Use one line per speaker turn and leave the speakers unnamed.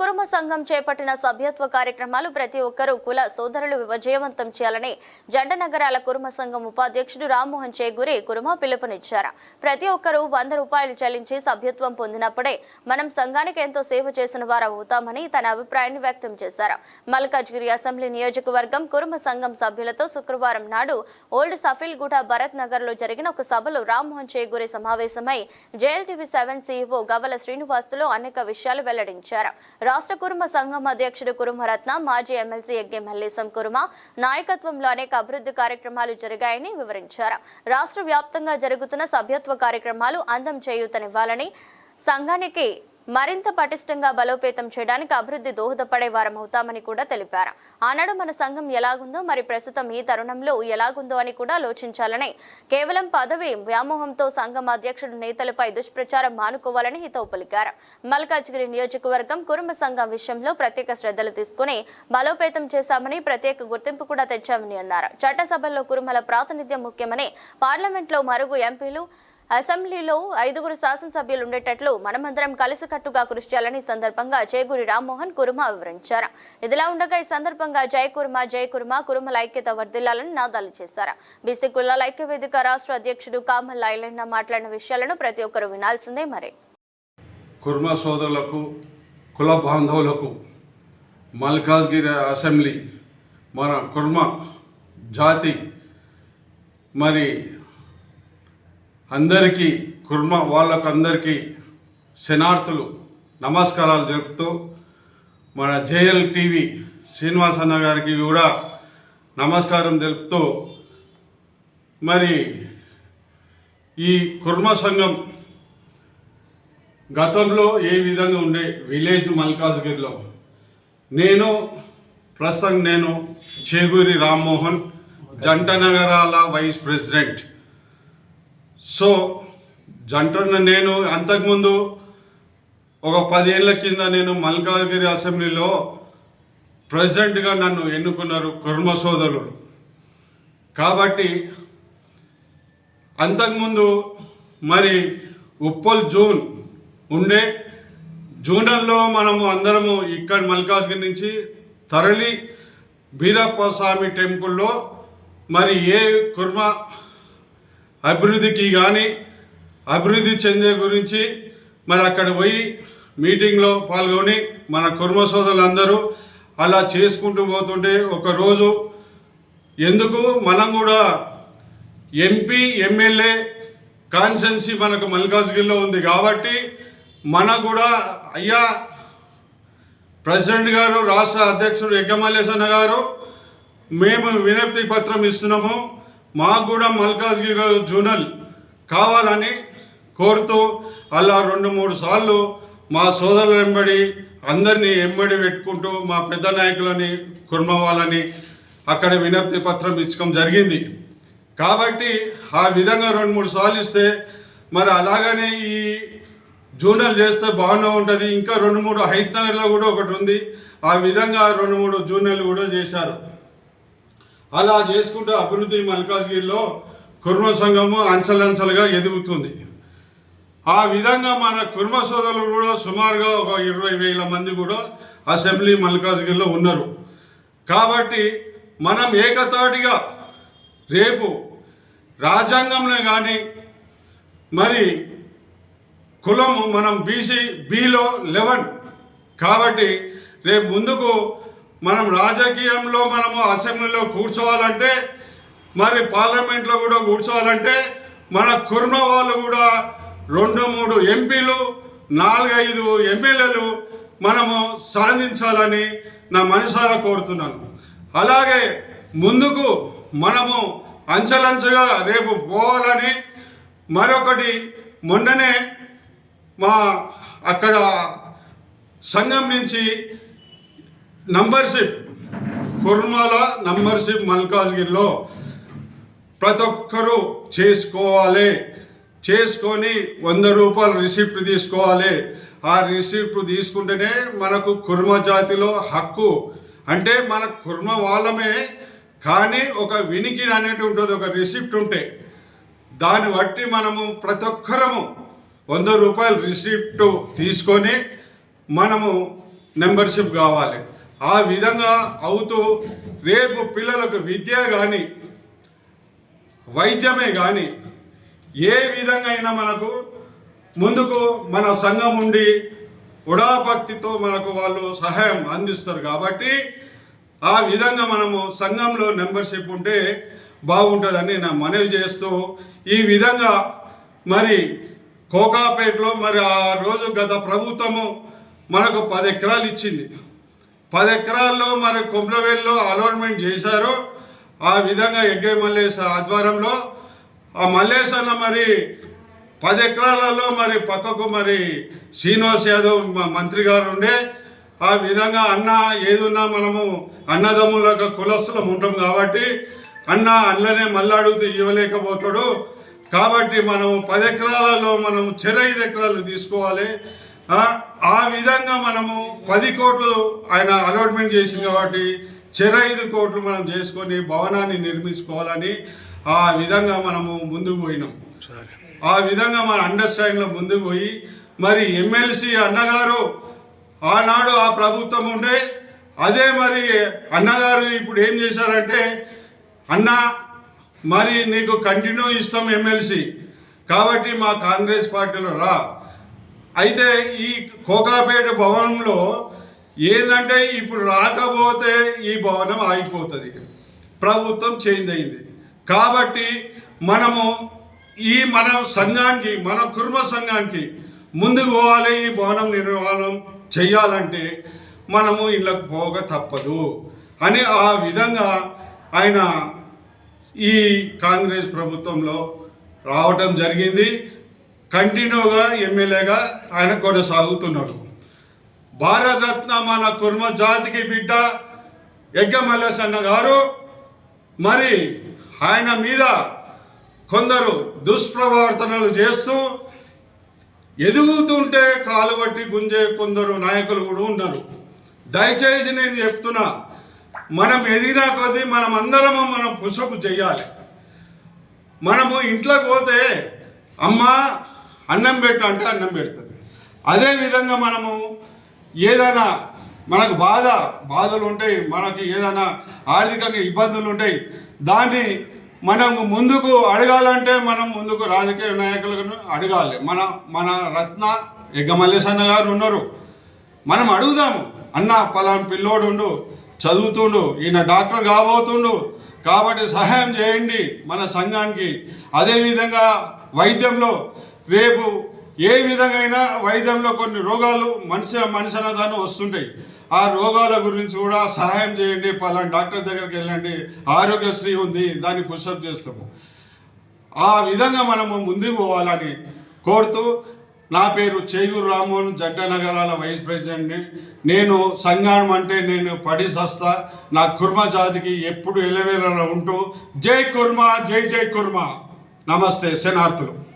కురుమ సంఘం చేపట్టిన సభ్యత్వ కార్యక్రమాలు ప్రతి ఒక్కరూ కుల సోదరులు విజయవంతం చేయాలని జంట నగరాల కురుమ సంఘం ఉపాధ్యక్షుడు రామ్మోహన్ చేగురి కురుమ పిలుపునిచ్చారు. ప్రతి ఒక్కరూ వంద రూపాయలు చెల్లించి సభ్యత్వం పొందినప్పుడే మనం సంఘానికి ఎంతో సేవ చేసిన వారు అవుతామని తన అభిప్రాయాన్ని వ్యక్తం చేశారు. మల్కాజ్గిరి అసెంబ్లీ నియోజకవర్గం కురుమ సంఘం సభ్యులతో శుక్రవారం నాడు ఓల్డ్ సఫీల్గూడ భరత్ నగర్లో జరిగిన ఒక సభలో రామ్మోహన్ చేగురి సమావేశమై JLTV seven CEO Gavala Srinivasulu అనేక విషయాలు వెల్లడించారు. రాష్ట్ర కురుమ సంఘం అధ్యక్షుడు కురుమరత్న మాజీ ఎమ్మెల్సీ యజ్ఞ మల్లేశం కురుమ నాయకత్వంలో అనేక అభివృద్ధి కార్యక్రమాలు జరిగాయని వివరించారు. రాష్ట్ర వ్యాప్తంగా జరుగుతున్న సభ్యత్వ కార్యక్రమాలు అందం చేయూతనివ్వాలని సంఘానికి మరింత పటిష్టంగా బలోపేతం చేయడానికి అభివృద్ధి దోహదపడే వారం అవుతామని కూడా తెలిపారు. ఆనాడు మన సంఘం ఎలాగుందో మరి ప్రస్తుతం ఈ తరుణంలో ఎలాగుందో అని కూడా ఆలోచించాలని కేవలం పదవి వ్యామోహంతో సంఘం అధ్యక్షుడు నేతలపై దుష్ప్రచారం మానుకోవాలని హితవు పలికారు. మల్కాజ్గిరి నియోజకవర్గం కుటుంబ సంఘం విషయంలో ప్రత్యేక శ్రద్ధలు తీసుకుని బలోపేతం చేశామని ప్రత్యేక గుర్తింపు కూడా తెచ్చామని అన్నారు. చట్టసభల్లో కురుమల ప్రాతినిధ్యం ముఖ్యమని పార్లమెంట్లో మరుగు ఎంపీలు అసెంబ్లీలో ఐదుగురు శాసనసభ్యులు ఉండేటట్లు మనమందరం కలిసికట్టుగా కృషి చేయాలని సందర్భంగా జయగురి రామ్మోహన్ కుర్మ వివరించారు. ఇదిలా ఉండగా ఈ సందర్భంగా జయ కుర్మ జయ కుర్మ కురుమల ఐక్యత వర్ధిల్లాలని నాదాలు చేశారు. బీసీ కులాల ఐక్య వేదిక రాష్ట్ర అధ్యక్షుడు కామల్ ఐలన్న మాట్లాడిన విషయాలను ప్రతి ఒక్కరూ వినాల్సిందే మరి.
కుర్మ సోదరులకు కుల బాంధవులకు మల్కాజ్గిరి అసెంబ్లీ మన కుర్మ జాతి మరి అందరికీ కుర్మ వాళ్ళకు అందరికీ శనార్థులు నమస్కారాలు జరుపుతూ మన జేఎల్ టీవీ శ్రీనివాస్ అన్న గారికి కూడా నమస్కారం తెలుపుతూ మరి ఈ కుర్మ సంఘం గతంలో ఏ విధంగా ఉండే విలేజ్ మల్కాజ్గిరిలో? నేను ప్రస్తుతం నేను చేగూరి రామ్మోహన్ జంట నగరాల వైస్ ప్రెసిడెంట్. సో జంటన నేను అంతకుముందు ఒక పదేళ్ళ కింద నేను మల్కాజ్గిరి అసెంబ్లీలో ప్రెసిడెంట్గా నన్ను ఎన్నుకున్నారు కుర్మ సోదరుడు కాబట్టి అంతకుముందు మరి ఉప్పల్ జూన్ ఉండే జూనల్లో మనము అందరము ఇక్కడ మల్కాజ్గిరి నుంచి తరలి బీరప్ప స్వామి టెంపుల్లో మరి ఏ కుర్మ అభివృద్ధికి కానీ అభివృద్ధి చెందే గురించి మరి అక్కడ పోయి మీటింగ్లో పాల్గొని మన కుర్మ సోదరులందరూ అలా చేసుకుంటూ పోతుంటే ఒకరోజు ఎందుకు మనం కూడా ఎంపీ ఎమ్మెల్యే కాన్సెన్సీ మనకు మల్కాజ్గిరిలో ఉంది కాబట్టి మన కూడా అయ్యా ప్రెసిడెంట్ గారు రాష్ట్ర అధ్యక్షుడు ఎగ్గమల్లేసన్న గారు మేము వినతి పత్రం ఇస్తున్నాము. మాకు కూడా మల్కాజ్గిరి జూనల్ కావాలని కోరుతూ అలా రెండు మూడు సార్లు మా సోదరుల వెంబడి అందరినీ ఎంబడి పెట్టుకుంటూ మా పెద్ద నాయకులని కుర్మ వాళ్ళని అక్కడ వినతి పత్రం ఇచ్చడం జరిగింది. కాబట్టి ఆ విధంగా రెండు మూడు సార్లు ఇస్తే మరి అలాగనే ఈ జూనల్ చేస్తే బాగానే ఉంటుంది. ఇంకా రెండు మూడు హైదరాబాద్లో కూడా ఒకటి ఉంది. ఆ విధంగా రెండు మూడు జూనల్ కూడా చేశారు. అలా చేసుకుంటూ అభివృద్ధి మల్కాజ్గిరిలో కుర్మ సంఘము అంచలంచలుగా ఎదుగుతుంది. ఆ విధంగా మన కుర్మ సోదరులు కూడా సుమారుగా ఒక ఇరవై వేల మంది కూడా అసెంబ్లీ మల్కాజ్గిరిలో ఉన్నారు. కాబట్టి మనం ఏకతాటిగా రేపు రాజ్యాంగంలో కానీ మరి కులం మనం బీసీ బీలో లెవెన్ కాబట్టి రేపు ముందుకు మనం రాజకీయంలో మనము అసెంబ్లీలో కూర్చోవాలంటే మరి పార్లమెంట్లో కూడా కూర్చోవాలంటే మన కుర్మ వాళ్ళు కూడా రెండు మూడు ఎంపీలు నాలుగైదు ఎమ్మెల్యేలు మనము సాధించాలని నా మనసారా కోరుతున్నాను. అలాగే ముందుకు మనము అంచెలంచెగా రేపు పోవాలని మరొకటి మొన్ననే మా అక్కడ సంఘం నుంచి నంబర్షిప్. కుర్మాల నంబర్షిప్ మల్కాజ్గిరిలో ప్రతి ఒక్కరూ చేసుకోవాలి. చేసుకొని వంద రూపాయలు రిసిప్ట్ తీసుకోవాలి. ఆ రిసిప్ట్ తీసుకుంటేనే మనకు కుర్మ జాతిలో హక్కు. అంటే మన కుర్మ వాళ్ళమే కానీ ఒక వినికి అనేది ఉంటుంది ఒక రిసిప్ట్ ఉంటే. దాన్ని బట్టి మనము ప్రతి ఒక్కరము వంద రూపాయలు రిసిప్ట్ తీసుకొని మనము మెంబర్షిప్ కావాలి. ఆ విధంగా అవుతూ రేపు పిల్లలకు విద్య కానీ వైద్యమే కానీ ఏ విధంగా అయినా మనకు ముందుకు మన సంఘం ఉండి ఉడాభక్తితో మనకు వాళ్ళు సహాయం అందిస్తారు కాబట్టి ఆ విధంగా మనము సంఘంలో మెంబర్షిప్ ఉంటే బాగుంటుందని నా మనవి చేస్తూ ఈ విధంగా మరి కోకాపేటలో మరి ఆ రోజు గత ప్రభుత్వము మనకు పది ఎకరాలు ఇచ్చింది. పది ఎకరాల్లో మరి కుమ్రవేల్లో అలాట్మెంట్ చేశారు. ఆ విధంగా ఎగ్గే మల్లేశ ఆధ్వర్యంలో ఆ మల్లేశ్ అన్న మరి పది ఎకరాలలో మరి పక్కకు మరి శ్రీనివాస్ యాదవ్ మంత్రి గారు ఉండే ఆ విధంగా అన్న ఏదున్నా మనము అన్నదమ్ములకు కులస్తులం ఉంటాం కాబట్టి అన్న అన్ననే మళ్ళాడుగుతూ ఇవ్వలేకపోతాడు. కాబట్టి మనం పది ఎకరాలలో మనం చెర ఐదు ఎకరాలు తీసుకోవాలి. ఆ, విధంగా మనము పది కోట్లు ఆయన అలాట్మెంట్ చేసింది కాబట్టి చెర ఐదు కోట్లు మనం చేసుకొని భవనాన్ని నిర్మించుకోవాలని ఆ విధంగా మనము ముందుకు పోయినాం. ఆ విధంగా మన అండర్స్టాండింగ్లో ముందుకు పోయి మరి ఎమ్మెల్సీ అన్నగారు ఆనాడు ఆ ప్రభుత్వం ఉండే అదే మరి అన్నగారు ఇప్పుడు ఏం చేశారంటే అన్న మరి నీకు కంటిన్యూ ఇస్తాం ఎమ్మెల్సీ కాబట్టి మా కాంగ్రెస్ పార్టీలో రా అయితే ఈ కోకాపేట భవనంలో ఏంటంటే ఇప్పుడు రాకపోతే ఈ భవనం ఆగిపోతుంది. ప్రభుత్వం చేంజ్ అయింది. కాబట్టి మనము ఈ మన సంఘానికి మన కుర్మ సంఘానికి ముందుకు పోవాలి ఈ భవనం నిర్మాణం చెయ్యాలంటే మనము ఇళ్ళకు పోక తప్పదు అని ఆ విధంగా ఆయన ఈ కాంగ్రెస్ ప్రభుత్వంలో రావటం జరిగింది. కంటిన్యూగా ఎమ్మెల్యేగా ఆయన కొనసాగుతున్నాడు భారతరత్న మన కుర్మ జాతికి బిడ్డ యజ్ఞమల్లేసన్న గారు మరి ఆయన మీద కొందరు దుష్ప్రవర్తనలు చేస్తూ ఎదుగుతుంటే కాలు పట్టి గుంజే కొందరు నాయకులు కూడా ఉన్నారు. దయచేసి నేను చెప్తున్నా మనం ఎదిగినా కొద్దీ మనం అందరము మనం పుషపు చేయాలి. మనము ఇంట్లోకి పోతే అమ్మ అన్నం పెట్టు అంటే అన్నం పెడుతుంది. అదే విధంగా మనము ఏదైనా మనకు బాధ బాధలు ఉంటాయి మనకి ఏదైనా ఆర్థికంగా ఇబ్బందులు ఉంటాయి దాన్ని మనం ముందుకు అడగాలంటే మనం ముందుకు రాజకీయ నాయకులను అడగాలి. మన మన రత్న ఎగ్గమల్లేసన్న గారు ఉన్నారు. మనం అడుగుదాము అన్న పలానా పిల్లోడుండు చదువుతుండు ఈయన డాక్టర్ కాబోతుండు కాబట్టి సహాయం చేయండి మన సంఘానికి. అదేవిధంగా వైద్యంలో రేపు ఏ విధంగా వైద్యంలో కొన్ని రోగాలు మనిషి మనిషి అన్నదాన్ని వస్తుంటాయి. ఆ రోగాల గురించి కూడా సహాయం చేయండి. పలానా డాక్టర్ దగ్గరికి వెళ్ళండి. ఆరోగ్యశ్రీ ఉంది. దాన్ని పుషప్ చేస్తాము. ఆ విధంగా మనము ముందుకు పోవాలని కోరుతూ నా పేరు చేగూరు రామోహన్ జంట నగరాల వైస్ ప్రెసిడెంట్ని. నేను సంఘం అంటే నేను పడి సస్తా. నా కుర్మ జాతికి ఎప్పుడు ఎలవేలలో ఉంటూ. జై కుర్మ జై జై కుర్మ. నమస్తే శనార్థులు